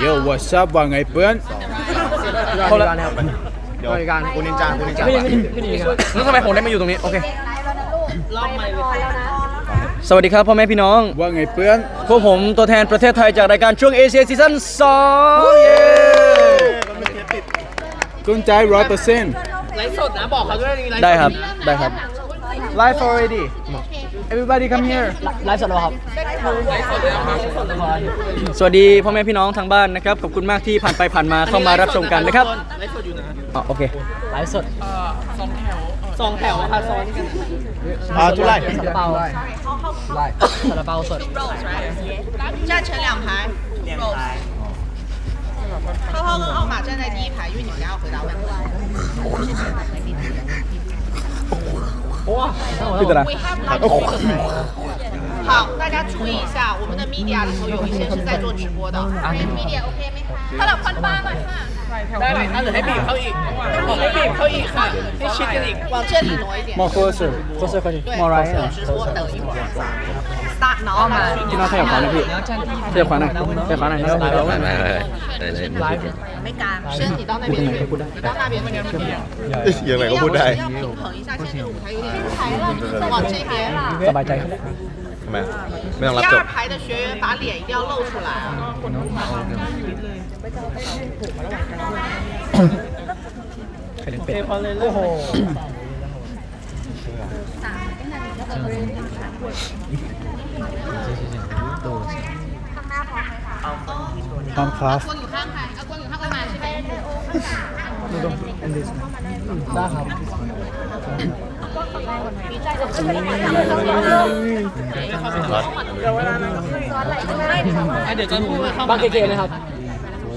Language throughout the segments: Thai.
โย่ what's up ว่าไงเพื่อนคนละครับเดี๋ยวคุณนินจาคุณนินจาไม่ได้ไม่ได้ไม่ได้ครับแล้วทำไมผมได้มาอยู่ตรงนี้ โอเคสวัสดีครับพ่อแม่พี่น้อง ว่าไงเพื่อนพวกผมตัวแทนประเทศไทยจากรายการช่วงเอเชียซีซั่น2เย้กุญใจร้อยเปอร์เซ็นต์ไลฟ์สดนะ บอกเขาด้วยได้ครับ ได้ครับ live already everybody come here ไลฟ์สดแล้วครับ สวัสดีพ่อแม่พี่น้องทางบ้านนะครับ ขอบคุณมากที่ผ่านไปผ่านมาเข้ามารับชมกันนะครับไลฟ์สดอยู่นะอ๋อโอเค ไลฟ์สด อ่าทุไล ซาลาเปาซาลาเปาสด 站成两排，两排。涛涛跟奥马站在第一排，因为你们俩要回答问题。 พี่ตระ We have live stream. 好，大家注意一下，我们的 media 里头有一些是在做直播的。media OK ไหมคะสำหรับคนบ้านหน่อยค่ะ ได้เลยถ้าเหลือให้บีบเข้าอีกบอกให้บีบเข้าอีกค่ะ ให้ชิดกันอีก 往这里挪一点。 more closer โคเซอร์เขาดิ 对， มอไร 有直播等一会儿。 Start now 嘛。 พี่น้องขยับขวาหน่อยพี่ขยับขวาหน่อยขยับขวาหน่อยแล้ว 没敢，身体到那边去，你到那边去。 ยังไงก็พูดได้ 要平衡一下，现在这个舞台有点往这边。 สบายใจครับ ทำไมไม่ต้องรับ 第 จ 二 บ 排的学员把脸一定要露出来啊！ ใครเล่นเป็ด พร้อมครับ光อยู่ข้างใครเอากวางอยู่ข้างคนมาใช่ไหมได้ครับเดี๋ยวจะพูดเข้าบางเกๆนะครับ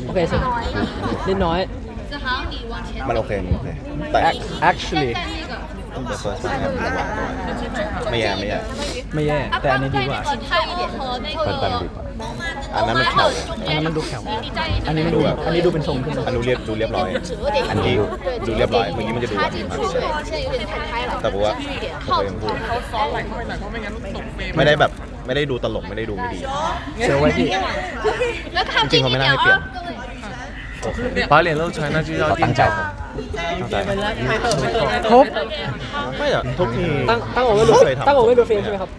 โอเคสิเล่นน้อยมันโอเคมันโอเคแต่ actually แต่ first one ไม่แย่ไม่แย่ ไม่แย่ แต่อันนี้ดีกว่า ปันปันดีกว่าอันนั้นมันแข็ง อันนั้นมันดูแข็งอันนี้มันดูแบบอันนี้ดูเป็นทรงขึ้น อันนู้นเรียบดูเรียบร้อย อันนี้ดูเรียบร้อยเมื่อกี้มันจะดูแบบนี้มากแต่ผมว่าผมเคยพูด ซ้อนไหลเข้าไปหน่อยเพราะไม่งั้นตกเฟรม ไม่ได้แบบไม่ได้ดูตลกไม่ได้ดูไม่ดี เซลไว้พี่ จริงๆเขาไม่น่าให้เปลี่ยน 把脸露出来，那就要定角。 ตั้งใจ ไปเติมไปเติมไปเติม ครบ ไม่อะทุกที ตั้งตั้งโอเวอร์ลู เคยทำ ตั้งโอเวอร์ลูเฟรมใช่ไหมครับ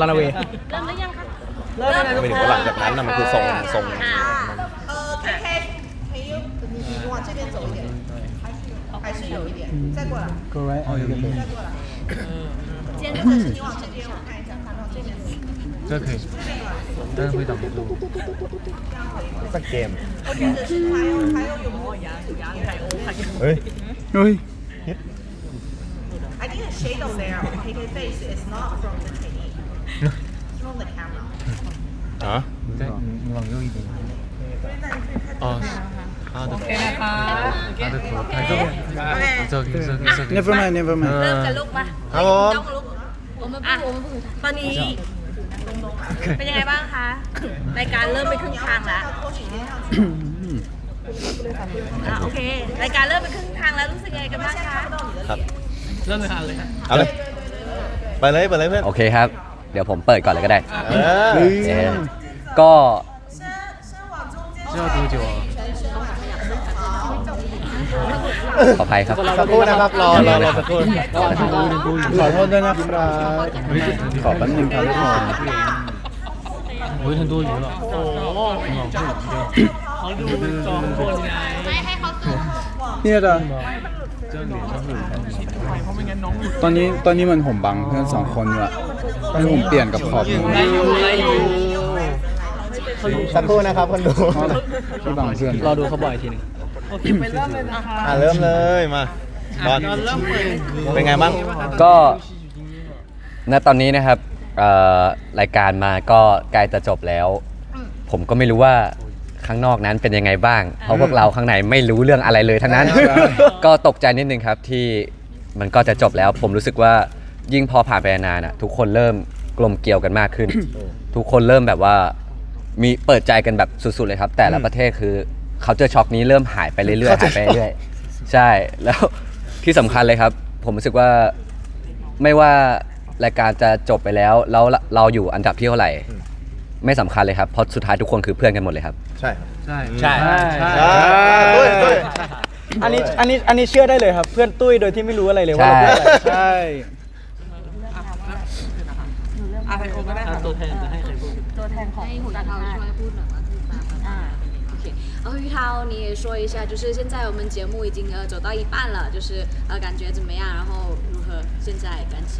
ลานาเว ไม่ถึงว่าหลังจากนั้นน่ะมันคือทรงทรง 呃，K K，可以你你往这边走一点，还是有一点，再过来， go right on the way 再过来。或者是你往这边我看一下，看到这边。 그렇게 다른 부위도 안 먹고 싹겜 어이 어이 I think the shadow there on KK face is not from the TV. It's from the camera. 아? 근데 이왕 여기 있는 아, 아, 네. 아, 네. 아, 저기, 저기, 저기, 저기. Never mind, never mind. 아, 아, 我们不，我们不给他。帮你。 เป็นยังไงบ้างคะ รายการเริ่มไปครึ่งทางแล้วอ่ะโอเค รายการเริ่มไปครึ่งทางแล้วรู้สึกยังไงกันบ้างคะ ครับ เริ่มเลยค่ะเลยค่ะ เอาเลย ไปเลยไปเลยเพื่อน โอเคครับ เดี๋ยวผมเปิดก่อนเลยก็ได้ เออ เฮ้ย เอ๊ะก็ 这要多久啊？ ขออภัยครับ สักครู่นะครับ รอรอรอสักครู่ ขอโทษด้วยนะครับขอแป๊บนึงครับทุกคน 有点多余了。 โอ้โหเขาดูสองคนไง เนี่ยจ้ะ 这样脸上会有 เพราะไม่งั้นน้องหลุด ตอนนี้ตอนนี้มันผมบังเพื่อนสองคนอยู่อะตอนนี้ผมเปลี่ยนกับขอบมือ ไล่อยู่ไล่อยู่ สักครู่นะครับคนดู ที่บังเพื่อน รอดูเขาบ่อยทีหนึง โอเคไปเริ่มเลยนะคะ อ่ะเริ่มเลยมาบอล นอนเริ่มเลย เป็นไงบ้าง ก็ณตอนนี้นะครับ เอ่อรายการมาก็ใกล้จะจบแล้วผมก็ไม่รู้ว่าข้างนอกนั้นเป็นยังไงบ้าง เพราะพวกเราข้างในไม่รู้เรื่องอะไรเลยทั้งนั้น ก็ตกใจนิดนึงครับที่มันก็จะจบแล้ว ผมรู้สึกว่ายิ่งพอผ่านไปนานอะทุกคนเริ่มกลมเกลียวกันมากขึ้น ทุกคนเริ่มแบบว่ามีเปิดใจกันแบบสุดๆเลยครับ แต่ละประเทศคือเขาเจอช็อกนี้เริ่มหายไปเรื่อยๆหายไปเรื่อยๆใช่แล้วที่สำคัญเลยครับ ผมรู้สึกว่า ไม่ว่า รายการจะจบไปแล้วแล้วเราอยู่อันดับที่เท่าไหร่ ไม่สำคัญเลยครับ เพราะสุดท้ายทุกคนคือเพื่อนกันหมดเลยครับ ใช่ครับ ใช่ ใช่ ใช่ ใช่ตุ้ยตุ้ย อันนี้อันนี้อันนี้เชื่อได้เลยครับ เพื่อนตุ้ยโดยที่ไม่รู้อะไรเลยว่าเรา ใช่ เพื่อนอะไร ใช่ อะไรโอก็ได้ค่ะตัวแทนจะให้ใครพูด ให้胡大涛出来พูดหน่อยว่าคือมามาโอเค然后玉涛你也说一下，就是现在我们节目已经呃走到一半了，就是呃感觉怎么样？然后如何？现在感情？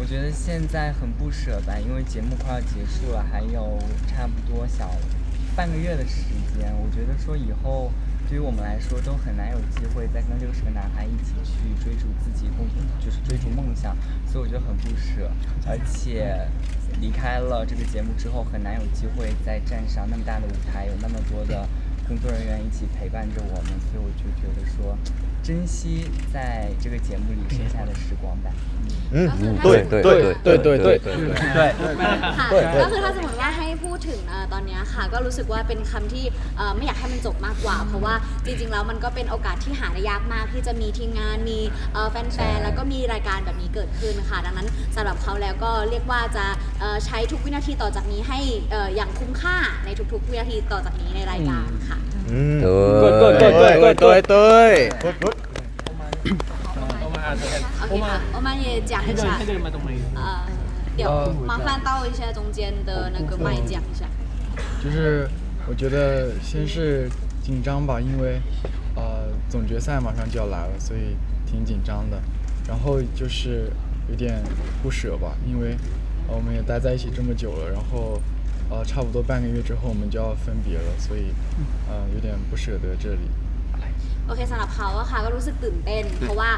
我觉得现在很不舍吧，因为节目快要结束了，还有差不多小半个月的时间。我觉得说以后对于我们来说都很难有机会再跟六十个男孩一起去追逐自己共同就是追逐梦想，所以我觉得很不舍。而且离开了这个节目之后，很难有机会再站上那么大的舞台，有那么多的工作人员一起陪伴着我们，所以我就觉得说，珍惜在这个节目里剩下的时光吧。 อืม ก็คือ ตุ้ย ตุ้ย ตุ้ย ตุ้ย ตุ้ย ตุ้ย ตุ้ย ตุ้ย ค่ะก็คือถ้าสมมติว่าให้พูดถึงเอ่อตอนเนี้ยค่ะ ก็รู้สึกว่าเป็นคำที่เอ่อไม่อยากให้มันจบมากกว่า เพราะว่าจริงๆแล้วมันก็เป็นโอกาสที่หาได้ยากมากที่จะมีทีมงานมีเอ่อแฟนๆแล้วก็มีรายการแบบนี้เกิดขึ้นค่ะ ดังนั้นสำหรับเขาแล้วก็เรียกว่าจะเอ่อใช้ทุกวินาทีต่อจากนี้ให้เอ่ออย่างคุ้มค่าในทุกๆ วินาทีต่อจากนี้ในรายการค่ะ อืม กดกดกดกดกดก ตุ้ ด ยตุ้ย ตุ้ยตุ้ย โอเคค่ะ我们也讲一下 ให้เดินมาตรงนี้ 呃เดี๋ยว麻烦到一下中间的那个麦讲一下就是我觉得先是紧张吧，因为呃总决赛马上就要来了，所以挺紧张的。然后就是有点不舍吧，因为、呃我们也待在一起这么久了，然后 呃差不多半个月之后我们就要分别了，所以呃有点不舍得这里。 โอเคสำหรับเขาอะค่ะก็รู้สึกตื่นเต้น เพราะว่า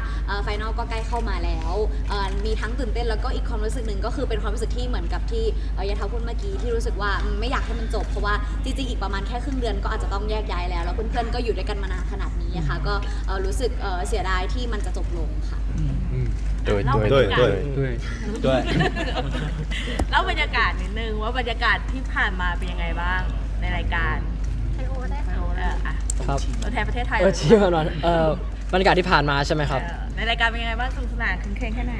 ไฟนอลก็ใกล้เข้ามาแล้วเอ่อมีทั้งตื่นเต้นแล้วก็อีกความรู้สึกหนึ่งก็คือเป็นความรู้สึกที่เหมือนกับที่เอ่อยายเท้าพูดเมื่อกี้ที่รู้สึกว่าอืมไม่อยากให้มันจบ เพราะว่าจริงๆอีกประมาณแค่ครึ่งเดือนก็อาจจะต้องแยกย้ายแล้วแล้วเพื่อนๆก็อยู่ด้วยกันมานานขนาดนี้อะค่ะก็เอ่อรู้สึกเอ่อเสียดายที่มันจะจบลงค่ะ ตุ้ยตุ้ยตุ้ยตุ้ยตุ้ยด้วยเล่าบรรยากาศนิดนึงว่าบรรยากาศที่ผ่านมาเป็นยังไงบ้างในรายการไอโอได้ค่ะอะครับตัวแทนประเทศไทยเออที่ผ่านมาเอ่อบรรยากาศที่ผ่านมาใช่ไหมครับ เออในรายการเป็นยังไงบ้างสนุกสนานคึงเคงแค่ไหน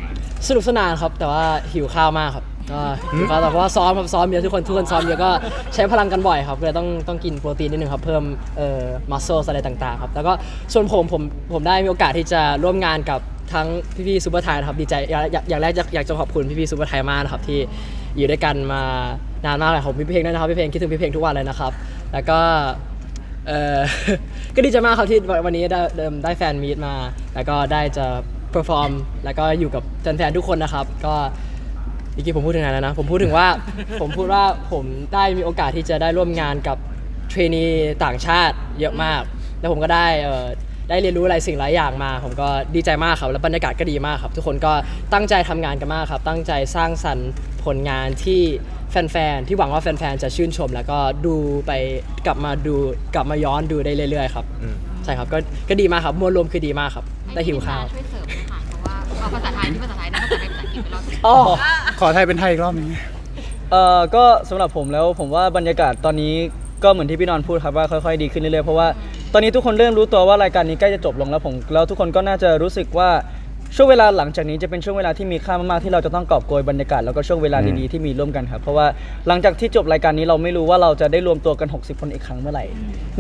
สนุกสนานครับแต่ว่าหิวข้าวมากครับก็หิวข้าวแต่เพราะว่าซ้อมครับซ้อมเยอะทุกคนทุกคนซ้อมเยอะก็ใช้พลังกันบ่อยครับก็เลยต้องต้องกินโปรตีนนิดนึงครับเพิ่มเอ่อมัสเซลอะไรต่างๆครับแล้วก็ส่วนผมผมผมได้มีโอกาสที่จะร่วมงานกับ ทั้งพี่ๆซูเปอร์ไทยนะครับดีใจอยากอย่างแรกอยากอยากจะขอบคุณพี่ๆซูเปอร์ไทยมากนะครับที่อยู่ด้วยกันมานานมากเลยผมพี่เพลงด้วยนะครับพี่เพลงคิดถึงพี่เพลงทุกวันเลยนะครับ แล้วก็เออ ก็ดีใจมากครับที่วันนี้ได้เดิมได้แฟนมีตมา แล้วก็ได้จะเพอร์ฟอร์มแล้วก็อยู่กับแฟนๆทุกคนนะครับ ก็เมื่อกี้ผมพูดถึงไหนแล้วนะ ผมพูดถึงว่า ผมพูดว่าผมได้มีโอกาสที่จะได้ร่วมงานกับเทรนนีต่างชาติเยอะมาก แล้วผมก็ได้เได้เรียนรู้อะไรสิ่งหลายอย่างมา ผมก็ดีใจมากครับ แล้วบรรยากาศก็ดีมากครับ ทุกคนก็ตั้งใจทำงานกันมากครับ ตั้งใจสร้างสรรค์ผลงานที่แฟนๆที่หวังว่าแฟนๆจะชื่นชม แล้วก็ดูไปกลับมาดูกลับมาย้อนดูได้เรื่อยๆครับอืม ใช่ครับก็ก็ดีมากครับมวลรวมคือดีมากครับได้หิวข้าวช่วยเสริมค่ะเพราะว่าเอาภาษาไทยที่ภาษาไทยนะภาษาไทยภาษาอังกฤษไปรอบนึงอ๋อ ขอไทยเป็นไทยอีกรอบหนึง เอ่อก็สำหรับผมแล้วผมว่าบรรยากาศตอนนี้ก็เหมือนที่พี่นอนพูดครับว่าค่อยๆ ดีขึ้นเรื่อยๆ เพราะว่า ตอนนี้ทุกคนเริ่มรู้ตัวว่ารายการนี้ใกล้จะจบลงแล้วผมแล้วทุกคนก็น่าจะรู้สึกว่าช่วงเวลาหลังจากนี้จะเป็นช่วงเวลาที่มีค่ามากๆที่เราจะต้องกอบโกยบรรยากาศแล้วก็ช่วงเวลาดีๆที่มีร่วมกันครับเพราะว่าหลังจากที่จบรายการนี้เราไม่รู้ว่าเราจะได้รวมตัวกัน 60 คนอีกครั้งเมื่อไหร่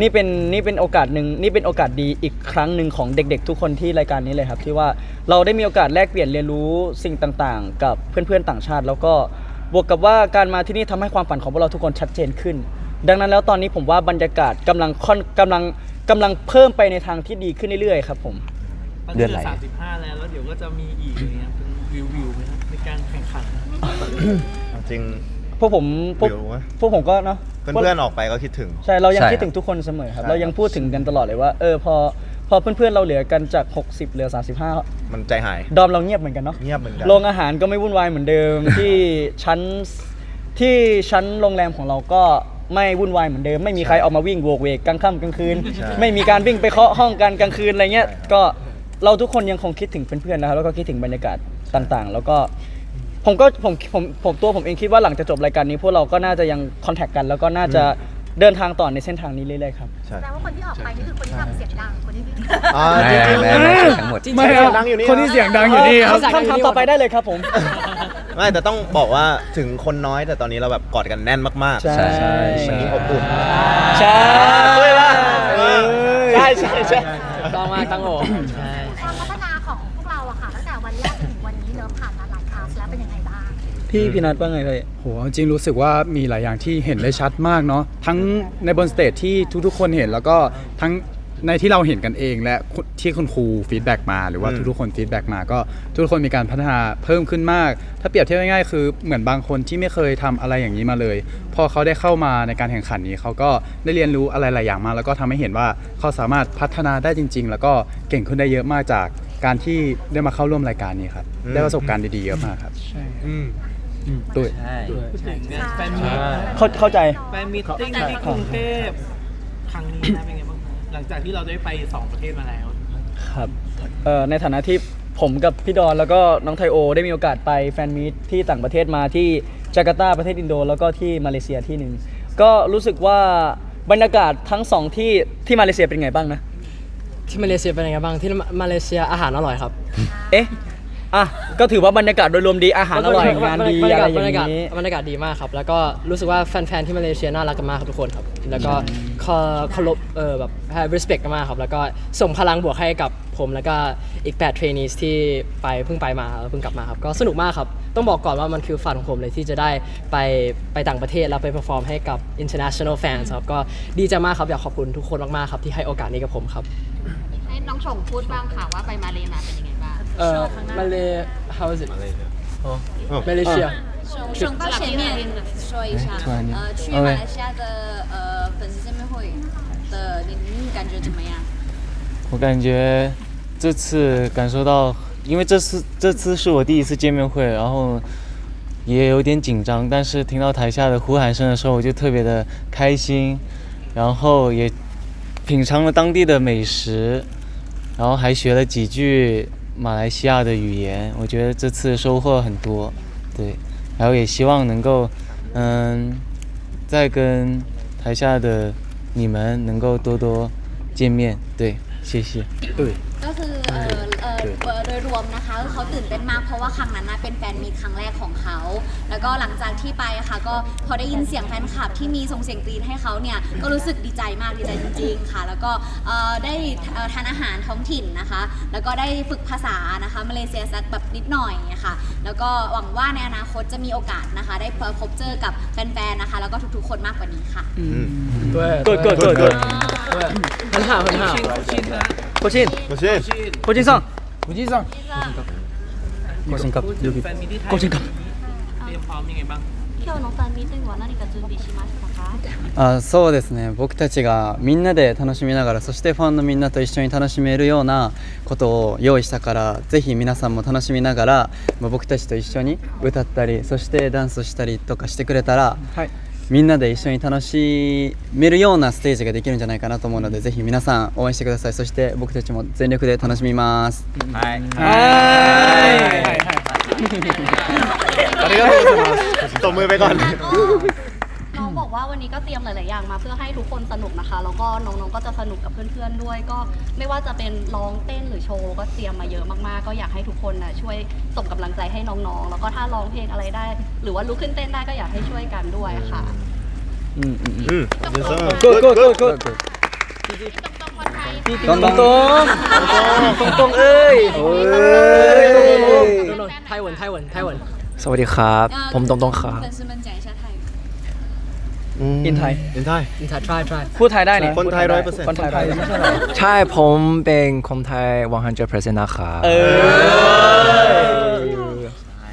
นี่เป็นนี่เป็นโอกาสหนึ่งนี่เป็นโอกาสดีอีกครั้งหนึ่งของเด็ก ๆ ทุกคนที่รายการนี้เลยครับที่ว่าเราได้มีโอกาสแลกเปลี่ยนเรียนรู้สิ่งต่างๆ กับเพื่อนๆต่างชาติ แล้วก็บวกกับว่าการมาที่นี่ทำให้ความฝันของพวกเราทุกคนชัดเจนขึ้น ดังนั้นแล้วตอนนี้ผมว่าบรรยากาศกำลังค่อนกำลัง กำลังเพิ่มไปในทางที่ดีขึ้นเรื่อยๆครับผมเลือดไหลสามสิบห้าแล้วแล้วเดี๋ยวก็จะมีอีกอะไรเงี้ยเป็นวิววิวไหมครับในการแข่งขัน จริง พวกผมพวกวิวไหมพวกผมก็เนาะ เพื่อนๆออกไปก็คิดถึง ใช่เรายังใช่คิดถึงทุกคนเสมอครับ ใช่ เรายังพูดถึงกันตลอดเลยว่าเออพอพอเพื่อนๆเราเหลือกันจาก 60 เหลือ 35 มันใจหาย ดอมเราเงียบเหมือนกันเนาะเงียบเหมือนกัน โรงอาหารก็ไม่วุ่นวายเหมือนเดิม ที่ชั้นที่ชั้นโรงแรมของเราก็ ไม่วุ่นวายเหมือนเดิม ไม่มีใครออกมาวิ่งโวกเวกกลางค่ำกลางคืน ใช่ ไม่มีการวิ่งไปเคาะห้องกันกลางคืนอะไรเงี้ยใช่ก็เราทุกคนยังคงคิดถึงเพื่อนๆนะครับแล้วก็คิดถึงบรรยากาศต่างๆ แล้วก็ผมก็ผมผมผมตัวผมเองคิดว่าหลังจากจบรายการนี้ พวกเราก็น่าจะยังคอนแทคกัน แล้วก็น่าจะเดินทางต่อในเส้นทางนี้เรื่อยๆครับ ใช่แปลว่าคนที่ออกไปนี่คือคนที่ทำเสียงดังคนที่อ่าแม่จริงๆแม่แม่ทั้งหมด ไม่ครับดังอยู่นี่คนที่เสียงดังอยู่นี่ครับ คำถามต่อไปได้เลยครับผม ไม่แต่ต้องบอกว่าถึงคนน้อยแต่ตอนนี้เราแบบกอดกันแน่นมากๆใช่ใช่ วันนี้อบอุ่นใช่ด้วยล่ะเออใช่ใช่ใช่ต้องมากตั้งโอใช่ความพัฒนาของพวกเราอะค่ะตั้งแต่วันแรกจนถึงวันนี้เริ่มผ่านมาหลายคลาสแล้วเป็นยังไงบ้างพี่พี่นัทว่าไงเลยโหจริงๆรู้สึกว่ามีหลายอย่างที่เห็นได้ชัดมากเนาะทั้งในบนสเตจที่ทุกๆ คนเห็นแล้วก็ทั้ง ในที่เราเห็นกันเองและที่คุณครูฟีดแบ็กมาหรือว่าอืมทุกๆคนฟีดแบ็กมาก็ทุกคนมีการพัฒนาเพิ่มขึ้นมาก ถ้าเปรียบเทียบง่ายๆคือเหมือนบางคนที่ไม่เคยทำอะไรอย่างนี้มาเลย พอเขาได้เข้ามาในการแข่งขันนี้เขาก็ได้เรียนรู้อะไรหลายอย่างมา แล้วก็ทำให้เห็นว่าเขาสามารถพัฒนาได้จริง ๆ แล้วก็เก่งขึ้นได้เยอะมากจากการที่ได้มาเข้าร่วมรายการนี้ครับได้ประสบการณ์ดีๆเยอะมากครับอืมด้วยแฟนมีตเข้าเข้าใจแฟนมีตติ้งที่กรุงเทพครั้งนี้นะเป็นไงบ้าง หลังจากที่เราได้ไปสองประเทศมาแล้ว ครับเอ่อในฐานะที่ผมกับพี่ดอนแล้วก็น้องไทโอ ได้มีโอกาสไปแฟนมีตที่ต่างประเทศมาที่จาการ์ตาประเทศอินโด แล้วก็ที่มาเลเซียที่หนึ่งก็รู้สึกว่าบรรยากาศทั้งสองที่ที่มาเลเซียเป็นไงบ้างนะ ที่มาเลเซียเป็นยังไงบ้างที่มาเลเซียอาหารอร่อยครับ เอ๊ะอะก็ถือว่าบรรยากาศโดยรวมดีอาหารอร่อยงานดีบรรอะยาไรกาศอบรรยากาศย่างนี้บรรยากาศดีมากครับ แล้วก็รู้สึกว่าแฟนๆที่มาเลเซียน่ารักกันมากครับทุกคนครับ แล้วก็ เคาเคารพเออแบบให้ respect กันมากครับ แล้วก็ส่งพลังบวกให้กับผมแล้วก็อีก 8 trainees ที่ไปเพิ่งไปมาเพิ่งกลับมาครับ ก็สนุกมากครับ ต้องบอกก่อนว่ามันคือฝันของผมเลยที่จะได้ไปไปต่างประเทศแล้วไป perform ให้กับ international fans ครับ ก็ดีใจมากครับ อยากขอบคุณทุกคนมากๆครับที่ให้โอกาสนี้กับผมครับ ให้น้องชงพูดบ้างค่ะว่าไปมาเลมาเป็นยังไงบ้างเอ่อมาเล how is it มาเลเซีย熊熊到前面说一下，呃，去马来西亚的呃粉丝见面会的你你感觉怎么样？我感觉这次感受到，因为这次这次是我第一次见面会，然后也有点紧张，但是听到台下的呼喊声的时候，我就特别的开心，然后也品尝了当地的美食，然后还学了几句马来西亚的语言，我觉得这次收获很多，对，然后也希望能够，嗯，再跟台下的你们能够多多见面，对，谢谢。对。 โดยรวมนะคะคือเขาตื่นเต้นมากเพราะว่าครั้งนั้นนะเป็นแฟนมีตครั้งแรกของเขา แล้วก็หลังจากที่ไปอะค่ะก็พอได้ยินเสียงแฟนคลับที่มีส่งเสียงกรีดให้เขาเนี่ยก็รู้สึกดีใจมากดีใจจริง ๆ ค่ะ แล้วก็เอ่อได้เอ่อทานอาหารท้องถิ่นนะคะ แล้วก็ได้ฝึกภาษานะคะมาเลเซียสักแบบนิดหน่อยอะค่ะ แล้วก็หวังว่าในอนาคตจะมีโอกาสนะคะ ได้พบเจอกับแฟนๆนะคะ แล้วก็ทุกๆ คนมากกว่านี้ค่ะ 对 good good good good 对，很好很好。โคชิน โคชิน โ คชินซัง 胡先生， โคชินครับ พูดถึงแฟนมีที่ไทย โคชินครับ เตรียมพร้อมยังไงบ้าง 今日のファンミーティングは何か準備しましたかあそうですね僕たちがみんなで楽しみながらそしてファンのみんなと一緒に楽しめるようなことを用意したからぜひ皆さんも楽しみながらまあ僕たちと一緒に歌ったりそしてダンスしたりとかしてくれたら、はい みんなで一緒に楽しめるようなステージができるんじゃないかなと思うので、ぜひ皆さん応援してください。そして僕たちも全力で楽しみます。はい。はい。ありがとうございます。ちょっとムーベがある。 ว่าวันนี้ก็เตรียมหลาย ๆ อย่างมาเพื่อให้ทุกคนสนุกนะคะ แล้วก็น้อง ๆ ก็จะสนุกกับเพื่อน ๆ ด้วย ก็ไม่ว่าจะเป็นร้องเต้นหรือโชว์ ก็เตรียมมาเยอะมาก ๆ ก็อยากให้ทุกคนนะช่วยส่งกำลังใจให้น้อง ๆ แล้วก็ถ้าร้องเพลงอะไรได้ หรือว่าลุกขึ้นเต้นได้ก็อยากให้ช่วยกันด้วยค่ะ อืมอืมอืม อืม good good good good ตรงตรงตรงตรงตรงเอ้ย ไต้หวันไต้หวันไต้หวัน สวัสดีครับ 呃 ผมตรงตรงครับ 粉丝们讲一下泰语 อินไทย อินไทย อินทา try try พูดไทยได้เนี่ย คนไทย พูด 100% คนไทยได้ไม่ใช่เหรอ ใช่ผมเป็นคนไทย 100%นะครับ เออ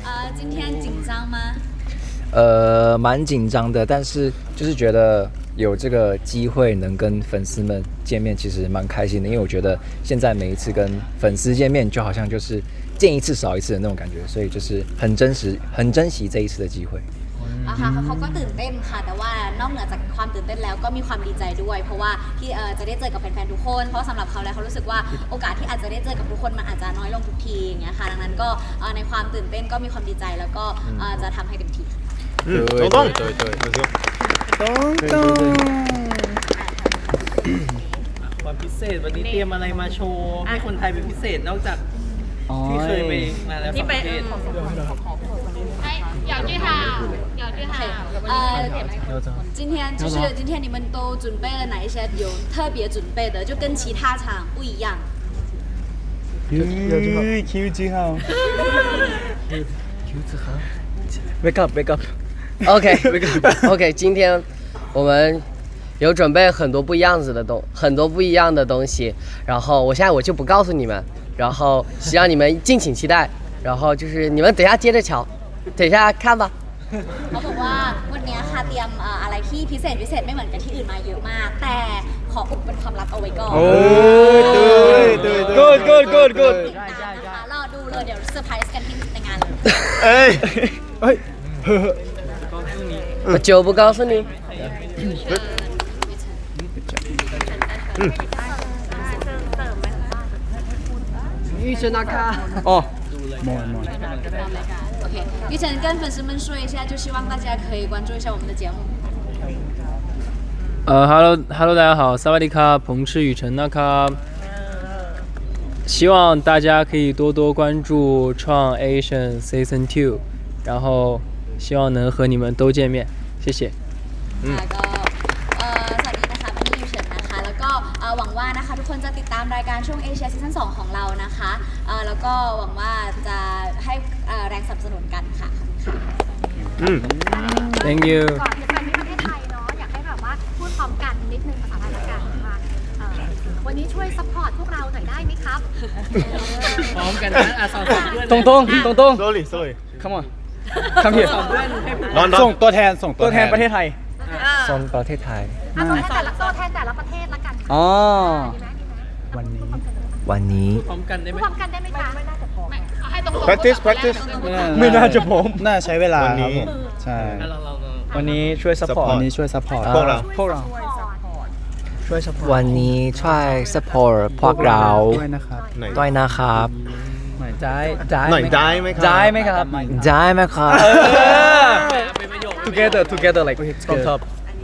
呃今天紧张吗呃，蛮紧张的，但是就是觉得有这个机会能跟粉丝们见面，其实蛮开心的。因为我觉得现在每一次跟粉丝见面，就好像就是见一次少一次的那种感觉，所以就是很真实，很珍惜这一次的机会。 ะคะเขาก็ตื่นเต้นค่ะ แต่ว่านอกเหนือจากความตื่นเต้นแล้วก็มีความดีใจด้วย เพราะว่าที่จะได้เจอกับแฟนๆทุกคน เพราะสำหรับเขาแล้วเขารู้สึกว่าโอกาสที่อาจจะได้เจอกับทุกคนมันอาจจะน้อยลงทุกทีอย่างเงี้ยค่ะดังนั้นก็ในความตื่นเต้นก็มีความดีใจแล้วก็จะทำให้เต็มที่ค่ะ 응, 동 동. 동 동. ความพิเศษวันนี้เตรียมอะไรมาโชว์ให้คนไทยเป็นพิเศษนอกจากที่เคยไปมาแล้วสองปเทศขขอ 小巨好，小巨好，呃，今天就是今天，你们都准备了哪一些有特别准备的，就跟其他场不一样。咦，小巨好，小巨好，别搞，别搞，OK，OK，OK，今天我们有准备很多不一样子的东，很多不一样的东西，然后我现在我就不告诉你们，然后希望你们敬请期待，然后就是你们等下接着瞧。 เฉยชาข้ามปะเขาบอกว่าวันนี้ค่ะเตรียมอะไรที่พิเศษพิเศษไม่เหมือนกับที่อื่นมาเยอะมาก แต่ขออุบเป็นความลับเอาไว้ก่อน ยตื่เตื่นตื่นกิดตารอดูเลยเดี๋ยวเซอร์ไพรส์กันที่ในงานเลยเอ้ยเฮ้ยเจอพวกเราสนิท อ๋อมอนมอน OK，玉成跟粉丝们说一下，就希望大家可以关注一下我们的节目。呃，Hello Hello，大家好，萨瓦迪卡，彭赤雨辰那卡。希望大家可以多多关注《创 Asian Season Two》，然后希望能和你们都见面，谢谢。ค่ คะทุกคนจะติดตามรายการช่วงเอเชียซีซั่น2ของเรานะคะเอ่อแล้วก็หวังว่าจะให้เอ่อแรงสนับสนุนกันค่ะ Thank you ก่อนจะไปที่ประเทศไทยเนาะอยากให้แบบว่าพูดพร้อมกันนิดนึงภาษาไทยละกันว่าเอ่อวันนี้ช่วยซัพพอร์ตพวกเราหน่อยได้ไหมครับ พร้อมกันนะอะสองสามด้วยนะตรงตรงตรงตรง slowly slowly come on come here สองเพื่อนให้พูดนอนนอนส่งตัวแทนส่งตัวแทนประเทศไทย โซนประเทศไทย อะตัวแทนแต่ละตัวแทนแต่ละประเทศละกันอ๋อวันนี้ วันนี้ พร้อมกันได้ไหม พร้อมกันได้ไหมคะไม่น่าจะพอเอาให้ตรงๆ practice practice ไม่น่าจะผมน่าใช้เวลาวันคนี้รับผมใช่อะเราเราเราวันนี้ช่วย support วันนี้ช่วยซัพพอร์ตพวกเรา พวกเราช่วย support วันนี้ช่วย support พวกเราด้วยนะครับไหนด้วยนะครับ หน่อยได้ได้หน่อยได้ไหมครับ ได้ไหมครับได้ไหมครับเออ together together like from top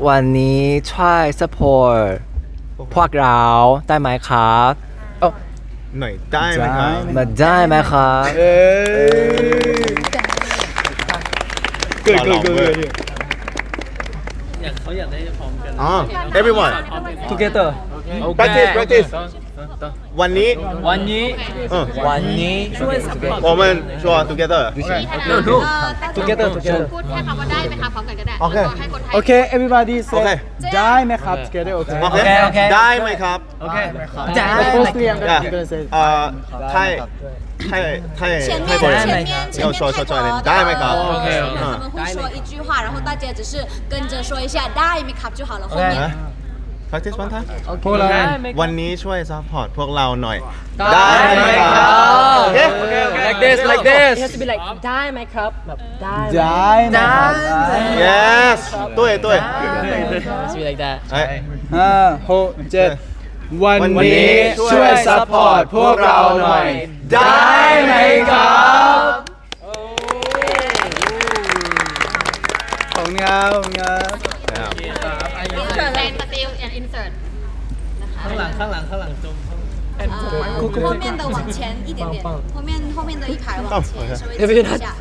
วันนี้ช่วย support พวกเราได้ไหมครับ หน่อยได้ไหมครับ มาได้ไหมครับเอ้ยเกิดเกิดเกิดอยากเขาอยากได้พร้อมกันอ๋อ everyone together practice practice วันนี้ วันนี้ เออ วันนี้ ช่วย support 我们说 together no no เอ่อแต่ together พู together ดแค่คำว่าได้ไหมคะพร้อมกันก็ได้ โอเค แล้วก็ให้คนไทย โอเค everybody โอเค say ได้ไหมครับ together โอเค โอเค โอเค ได้ไหมครับ โอเค ได้ firstly I'm Yeah. gonna say 呃，太太太前面泰国人前面前要面泰国说说出来，ได้ไหมครับ OK 他们会说一句话，然后大家只是跟着说一下ได้ไหมครับ就好了。后面 ฮะ practice one เคพวกเราไหมควันนี้ช่วยซัพพอร์ตพวกเราหน่อย ได้ไหมครับ Like this like this has to be like ได้ไหมครับแบบได้ไหม ได้นะค yes ตุ้ยตุ้ย It has to be like that เอ้ย ห้าหกเจ็ดวันนี้ช่วยซัพพอร์ตพวกเราหน่อย ได้ไหมครับ ขอบคุณครับขอบคุณครับ ข้างหลังข้างหลังข้างหลังจม 呃后面的往前一点点，后面后面的一排往前，稍微对不对挤一下。